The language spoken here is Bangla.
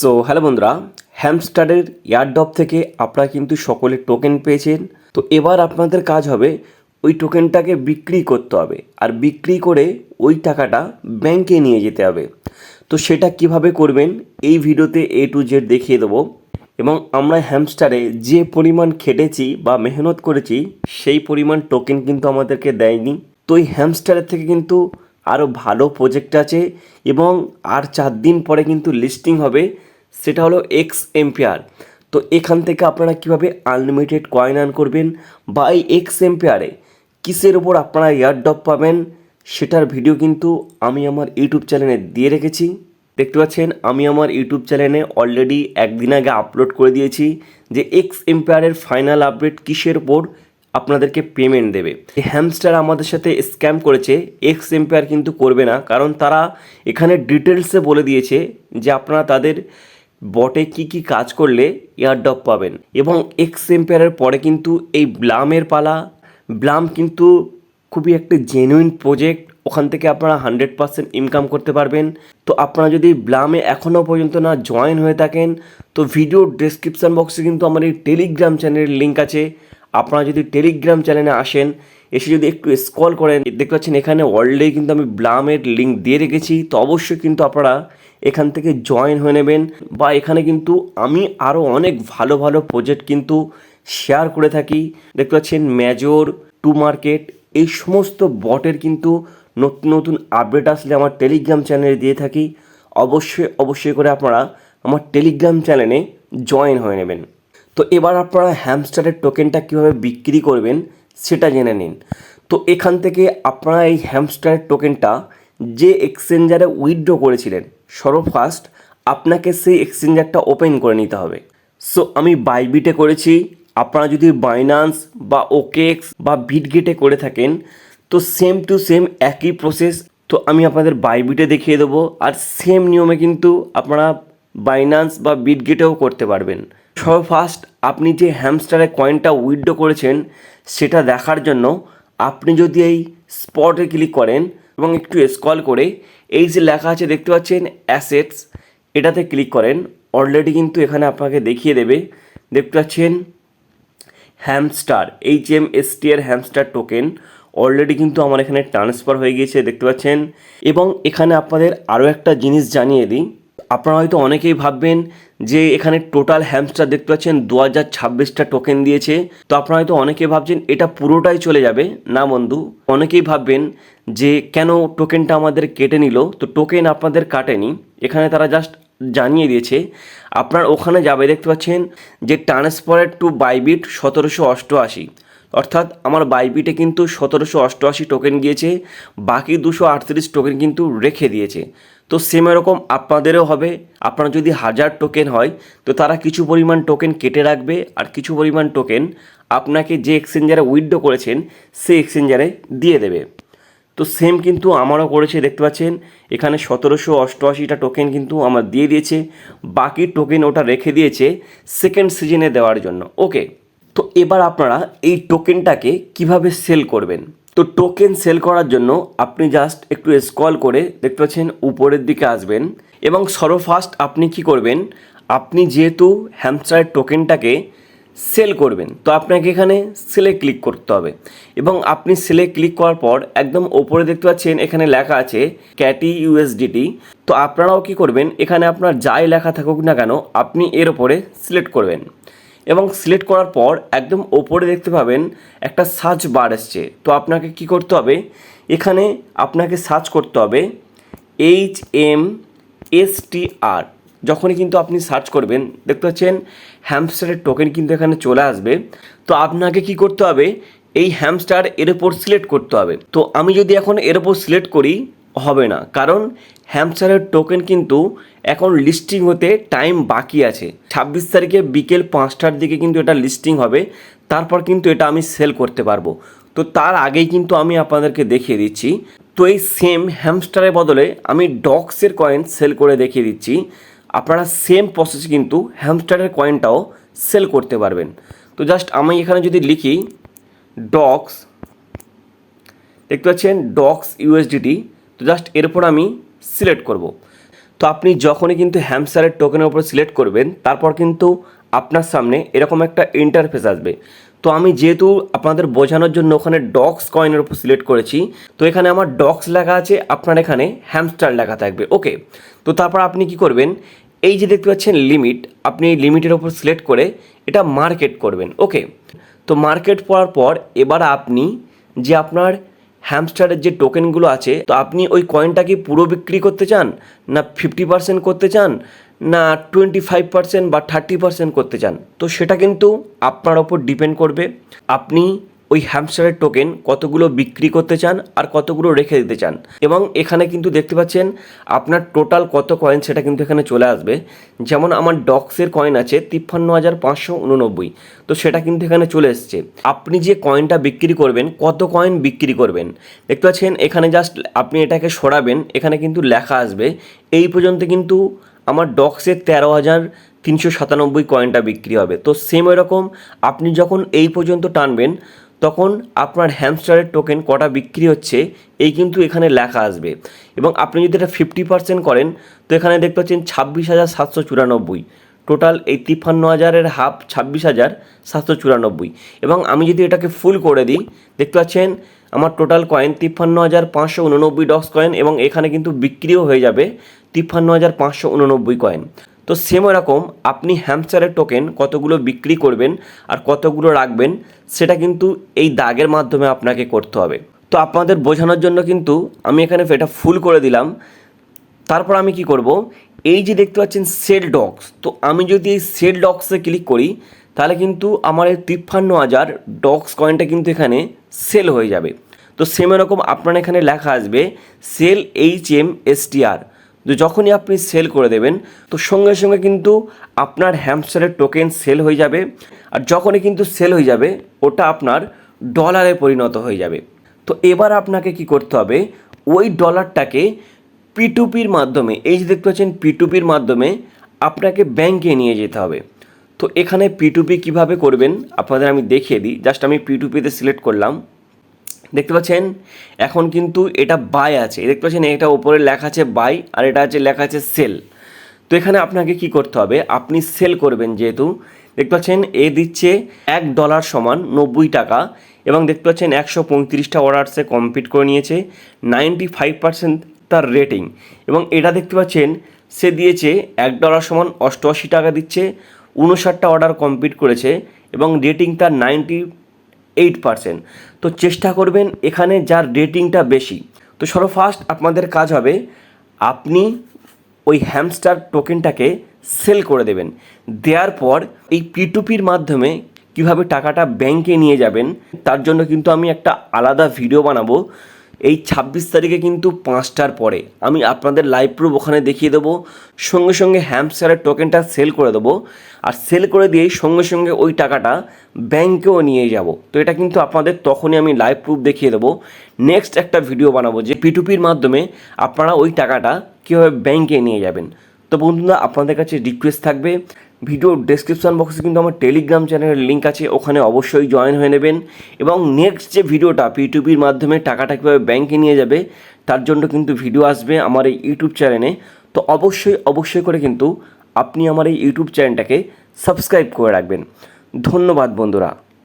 সো হ্যালো বন্ধুরা হ্যামস্টারের ইয়ারডপ থেকে আপনারা কিন্তু সকলে টোকেন পেয়েছেন। তো এবার আপনাদের কাজ হবে, ওই টোকেনটাকে বিক্রি করতে হবে। আর বিক্রি করে ওই টাকাটা ব্যাংকে নিয়ে যেতে হবে। তো সেটা কীভাবে করবেন, এই ভিডিওতে এ টু জেড দেখিয়ে দেবো। এবং আমরা হ্যামস্টারে যে পরিমাণ খেটেছি বা মেহনত করেছি, সেই পরিমাণ টোকেন কিন্তু আমাদেরকে দেয়নি। তো এই হ্যামস্টারের থেকে কিন্তু আরও ভালো প্রজেক্ট আছে এবং আর চার দিন পরে কিন্তু লিস্টিং হবে। সেটা হলো এক্স এম্পিয়ার তো এখান থেকে আপনারা কীভাবে আনলিমিটেড কয়েন আর্ন করবেন বা এই এক্স এম্পিয়ারে কিসের ওপর আপনারা ইয়ারডপ পাবেন, সেটার ভিডিও কিন্তু আমি আমার ইউটিউব চ্যানেলে দিয়ে রেখেছি। দেখতে পাচ্ছেন, আমি আমার ইউটিউব চ্যানেলে অলরেডি একদিন আগে আপলোড করে দিয়েছি যে এক্স এম্পায়ারের ফাইনাল আপডেট কিসের ওপর আপনাদেরকে পেমেন্ট দেবে। হ্যামস্টার আমাদের সাথে স্ক্যাম করেছে এক্স এম্পায়ার কিন্তু করবে না, কারণ তারা এখানে ডিটেলসে বলে দিয়েছে যে আপনারা তাদের বটে কি কি কাজ করলে এয়ারডপ পাবেন এবং এক্স এম্পেয়ারের পরে কিন্তু এই ব্লামের পালা, ব্লাম কিন্তু খুবই একটা জেনুইন প্রজেক্ট ওখান থেকে আপনারা হান্ড্রেড পার্সেন্ট ইনকাম করতে পারবেন। তো আপনারা যদি ব্লামে এখনও পর্যন্ত না জয়েন হয়ে থাকেন, তো ভিডিও ডেসক্রিপশান বক্সে কিন্তু আমার এই টেলিগ্রাম চ্যানেলের লিঙ্ক আছে। আপনারা যদি টেলিগ্রাম চ্যানেলে আসেন এসে যদি একটু স্ক্রল করেন, দেখতে পাচ্ছেন এখানে অলরেডি কিন্তু আমি ব্লামের লিঙ্ক দিয়ে রেখেছি। তো অবশ্যই কিন্তু আপনারা এখান থেকে জয়েন হয়ে নেবেন বা এখানে কিন্তু আমি আরও অনেক ভালো ভালো প্রজেক্ট কিন্তু শেয়ার করে থাকি। দেখতে পাচ্ছেন মেজর টু মার্কেট এই সমস্ত বটের কিন্তু নতুন নতুন আপডেট আসলে আমার টেলিগ্রাম চ্যানেলে দিয়ে থাকি। অবশ্যই অবশ্যই করে আপনারা আমার টেলিগ্রাম চ্যানেলে জয়েন হয়ে নেবেন। তো এবার আপনারা হ্যামস্টারের টোকেনটা কীভাবে বিক্রি করবেন সেটা জেনে নিন। তো এখান থেকে আপনারা এই হ্যামস্টারের টোকেনটা যে এক্সচেঞ্জারে উইথড্র করেছিলেন সর্বফার্স্ট আপনাকে সেই এক্সচেঞ্জারটা ওপেন করে নিতে হবে। সো আমি বাইবিটে করেছি। আপনারা যদি বাইনান্স বা ওকেক্স বা বিটগেটে করে থাকেন, তো সেম টু সেম একই প্রসেস তো আমি আপনাদের বাইবিটে দেখিয়ে দেবো। আর সেম নিয়মে কিন্তু আপনারা বাইনান্স বা বিটগেটেও করতে পারবেন। সব ফার্স্ট আপনি যে হ্যামস্টারে কয়েনটা উইথড্র করেছেন, সেটা দেখার জন্য আপনি যদি এই স্পটে ক্লিক করেন এবং একটু স্ক্রল করে, এই যে লেখা আছে দেখতে পাচ্ছেন, অ্যাসেটস, এটাতে ক্লিক করেন, অলরেডি কিন্তু এখানে আপনাকে দেখিয়ে দেবে, দেখতে পাচ্ছেন, Hamster, H M S T এর হ্যামস্টার টোকেন, অলরেডি কিন্তু আমার এখানে ট্রান্সফার হয়ে গিয়েছে, দেখতে পাচ্ছেন, এবং এখানে আপনাদের আরও একটা জিনিস জানিয়ে দিই আপনারা হয়তো অনেকেই ভাববেন যে এখানে টোটাল হ্যামস্টার দেখতে পাচ্ছেন দু হাজার ছাব্বিশটা টোকেন দিয়েছে। তো আপনারা হয়তো অনেকেই ভাবছেন এটা পুরোটাই চলে যাবে। না বন্ধু, অনেকেই ভাববেন যে কেন টোকেনটা আমাদের কেটে নিল? তো টোকেন আপনাদের কাটেনি। এখানে তারা জাস্ট জানিয়ে দিয়েছে, আপনার ওখানে যাবে দেখতে পাচ্ছেন যে ট্রান্সফারের টু বাইবিট সতেরোশো অষ্টআশি। অর্থাৎ আমার বাইবিটে কিন্তু সতেরোশো অষ্টআশি টোকেন গিয়েছে, বাকি দুশো আটত্রিশ টোকেন কিন্তু রেখে দিয়েছে। তো সেম এরকম আপনাদেরও হবে। আপনার যদি হাজার টোকেন হয়, তো তারা কিছু পরিমাণ টোকেন কেটে রাখবে আর কিছু পরিমাণ টোকেন আপনাকে যে এক্সচেঞ্জারে উইথড্র করেছেন, সেই এক্সচেঞ্জারে দিয়ে দেবে। তো সেম কিন্তু আমারও করেছে, দেখতে পাচ্ছেন? এখানে সতেরোশো অষ্টআশিটা টোকেন কিন্তু আমার দিয়ে দিয়েছে। বাকি টোকেন ওটা রেখে দিয়েছে সেকেন্ড সিজনে দেওয়ার জন্য। ওকে তো এবার আপনারা এই টোকেনটাকে কীভাবে সেল করবেন? তো টোকেন সেল করার জন্য আপনি জাস্ট একটু স্ক্রল করে দেখতে পাচ্ছেন উপরের দিকে আসবেন এবং সর্বফার্স্ট আপনি কি করবেন? আপনি যেহেতু হ্যামস্টারের টোকেনটাকে সেল করবেন, তো আপনাকে এখানে সেলে ক্লিক করতে হবে। এবং আপনি সেলে ক্লিক করার পর একদম ওপরে দেখতে পাচ্ছেন এখানে লেখা আছে ক্যাটি ইউএসডিটি তো আপনারাও কি করবেন? এখানে আপনার যাই লেখা থাকুক না কেন, আপনি এর ওপরে সিলেক্ট করবেন। এবং সিলেক্ট করার পর একদম ওপরে দেখতে পাবেন একটা সার্চ বার এসছে। তো আপনাকে কি করতে হবে? এখানে আপনাকে সার্চ করতে হবে এইচ এম এস টি আর যখনই কিন্তু আপনি সার্চ করবেন, দেখতে পাচ্ছেন হ্যামস্টারের টোকেন কিন্তু এখানে চলে আসবে। তো আপনাকে কি করতে হবে? এই হ্যামস্টার এর ওপর সিলেক্ট করতে হবে। তো আমি যদি এখন এর ওপর সিলেক্ট করি হবে না। কারণ হ্যামস্টারের টোকেন কিন্তু এখন লিস্টিং হতে টাইম বাকি আছে। ছাব্বিশ তারিখে বিকেল পাঁচটার দিকে কিন্তু এটা লিস্টিং হবে। তারপর কিন্তু এটা আমি সেল করতে পারব। তো তার আগেই কিন্তু আমি আপনাদেরকে দেখিয়ে দিচ্ছি। তো এই সেম হ্যামস্টারের বদলে আমি ডক্সের কয়েন সেল করে দেখিয়ে দিচ্ছি। আপনারা সেম প্রসেস কিন্তু হ্যামস্টারের কয়েনটাও সেল করতে পারবেন। তো জাস্ট আমি এখানে যদি লিখি ডক্স দেখতে পাচ্ছেন ডক্স ইউএসডিটি তো জাস্ট এরপর আমি সিলেক্ট করব। তো আপনি যখনই কিন্তু হ্যামস্টারের টোকেনের উপর সিলেক্ট করবেন, তারপর কিন্তু আপনার সামনে এরকম একটা ইন্টারফেস আসবে। তো আমি যেহেতু আপনাদের বোঝানোর জন্য ওখানে ডক্স কয়েনের উপর সিলেক্ট করেছি, তো এখানে আমার ডক্স লেখা আছে, আপনার এখানে হ্যামস্টার লেখা থাকবে। ওকে তো তারপর আপনি কি করবেন? এই যে দেখতে পাচ্ছেন লিমিট আপনি এই লিমিটের ওপর সিলেক্ট করে এটা মার্কেট করবেন। ওকে তো মার্কেট পড়ার পর এবার আপনি যে আপনার হ্যামস্টারের যে টোকেনগুলো আছে, তো আপনি ওই কয়েনটা কি পুরো বিক্রি করতে চান? না ফিফটি পার্সেন্ট করতে চান? না টোয়েন্টি ফাইভ পার্সেন্ট বা থার্টি পার্সেন্ট করতে চান? তো সেটা কিন্তু আপনার ওপর ডিপেন্ড করবে। আপনি ওই হ্যামস্টারের টোকেন কতগুলো বিক্রি করতে চান আর কতগুলো রেখে দিতে চান। এবং এখানে কিন্তু দেখতে পাচ্ছেন আপনার টোটাল কত কয়েন সেটা কিন্তু এখানে চলে আসবে। যেমন আমার ডক্সের কয়েন আছে তিপ্পান্ন হাজার পাঁচশো উননব্বই। তো সেটা কিন্তু এখানে চলে এসছে। আপনি যে কয়েনটা বিক্রি করবেন, কত কয়েন বিক্রি করবেন? দেখতে পাচ্ছেন এখানে জাস্ট আপনি এটাকে সরাবেন, এখানে কিন্তু লেখা আসবে, এই পর্যন্ত কিন্তু আমার ডক্সের তেরো হাজার তিনশো সাতানব্বই কয়েনটা বিক্রি হবে। তো সেম এরকম আপনি যখন এই পর্যন্ত টানবেন তখন আপনার হ্যামস্টারের টোকেন কটা বিক্রি হচ্ছে, এই কিন্তু এখানে লেখা আসবে। এবং আপনি যদি এটা ফিফটি পার্সেন্ট করেন, তো এখানে দেখতে পাচ্ছেন ছাব্বিশ হাজার সাতশো চুরানব্বই। টোটাল এই তিপ্পান্ন হাজারের হাফ ছাব্বিশ হাজার সাতশো চুরানব্বই। এবং আমি যদি এটাকে ফুল করে দিই, দেখতে পাচ্ছেন আমার টোটাল কয়েন তিপ্পান্ন হাজার পাঁচশো উননব্বই ডক্স কয়েন এবং এখানে কিন্তু বিক্রিও হয়ে যাবে তিপ্পান্ন হাজার পাঁচশো উননব্বই কয়েন তো সেম এরকম আপনি হ্যামস্টারের টোকেন কতগুলো বিক্রি করবেন আর কতগুলো রাখবেন, সেটা কিন্তু এই দাগের মাধ্যমে আপনাকে করতে হবে। তো আপনাদের বোঝানোর জন্য কিন্তু আমি এখানে এটা ফুল করে দিলাম। তারপর আমি কি করব? এই যে দেখতে পাচ্ছেন সেল ডক্স তো আমি যদি এই সেল ডক্সে ক্লিক করি, তাহলে কিন্তু আমার এই তিপ্পান্ন হাজার ডক্স কয়েনটা কিন্তু এখানে সেল হয়ে যাবে। তো সেম এরকম আপনার এখানে লেখা আসবে sell H M S T আর তো যখনই আপনি সেল করে দেবেন, তো সঙ্গে সঙ্গে কিন্তু আপনার হ্যামস্টারের টোকেন সেল হয়ে যাবে। আর যখনই কিন্তু সেল হয়ে যাবে, ওটা আপনার ডলারে পরিণত হয়ে যাবে। তো এবার আপনাকে কি করতে হবে, ওই ডলারটাকে পিটুপির মাধ্যমে, এই যে দেখতে পাচ্ছেন পিটুপির মাধ্যমে আপনাকে ব্যাংকে নিয়ে যেতে হবে। তো এখানে পিটুপি কীভাবে করবেন, আপনাদের আমি দেখিয়ে দিই। জাস্ট আমি পিটুপিতে সিলেক্ট করলাম। দেখতে পাচ্ছেন? এখন কিন্তু এটা বাই আছে। দেখতে পাচ্ছেন, এটা ওপরে লেখা আছে বাই আর এটা আছে লেখা আছে সেল তো এখানে আপনাকে কি করতে হবে? আপনি সেল করবেন যেহেতু। দেখতে পাচ্ছেন, এ দিচ্ছে এক ডলার সমান নব্বই টাকা এবং দেখতে পাচ্ছেন একশো পঁয়ত্রিশটা অর্ডারসে কমপ্লিট করে নিয়েছে। নাইনটি ফাইভ পার্সেন্ট তার রেটিং এবং এটা দেখতে পাচ্ছেন, সে দিয়েছে এক ডলার সমান অষ্টআশি টাকা দিচ্ছে, উনষাটটা অর্ডার কমপ্লিট করেছে এবং রেটিং তার নাইনটি এইট পার্সেন্ট তো চেষ্টা করবেন এখানে যার রেটিংটা বেশি। তো সর্বফার্স্ট আপনাদের কাজ হবে, আপনি ওই হ্যামস্টার টোকেনটাকে সেল করে দেবেন। দেওয়ার পর এই পিটুপির মাধ্যমে কীভাবে টাকাটা ব্যাংকে নিয়ে যাবেন, তার জন্য কিন্তু আমি একটা আলাদা ভিডিও বানাবো। এই ছাব্বিশ তারিখে কিন্তু পাঁচটার পরে আমি আপনাদের লাইভ প্রুফ ওখানে দেখিয়ে দেবো। সঙ্গে সঙ্গে হ্যামস্টারের টোকেনটা সেল করে দেবো। আর সেল করে দিয়েই সঙ্গে সঙ্গে ওই টাকাটা ব্যাংকেও নিয়ে যাব। তো এটা কিন্তু আপনাদের তখনই আমি লাইভ প্রুফ দেখিয়ে দেবো। নেক্সট একটা ভিডিও বানাবো যে পিটুপির মাধ্যমে আপনারা ওই টাকাটা কীভাবে ব্যাংকে নিয়ে যাবেন। তো বন্ধুরা, আপনাদের কাছে রিকোয়েস্ট থাকবে ভিডিও ডেসক্রিপশান বক্সে কিন্তু আমার টেলিগ্রাম চ্যানেলের লিঙ্ক আছে, ওখানে অবশ্যই জয়েন হয়ে নেবেন। এবং নেক্সট যে ভিডিওটা পিটুপির মাধ্যমে টাকাটা কীভাবে ব্যাঙ্কে নিয়ে যাবে, তার জন্য কিন্তু ভিডিও আসবে আমার এই ইউটিউব চ্যানেলে তো অবশ্যই অবশ্যই করে কিন্তু আপনি আমার এই ইউটিউব চ্যানেলটাকে সাবস্ক্রাইব করে রাখবেন। ধন্যবাদ বন্ধুরা।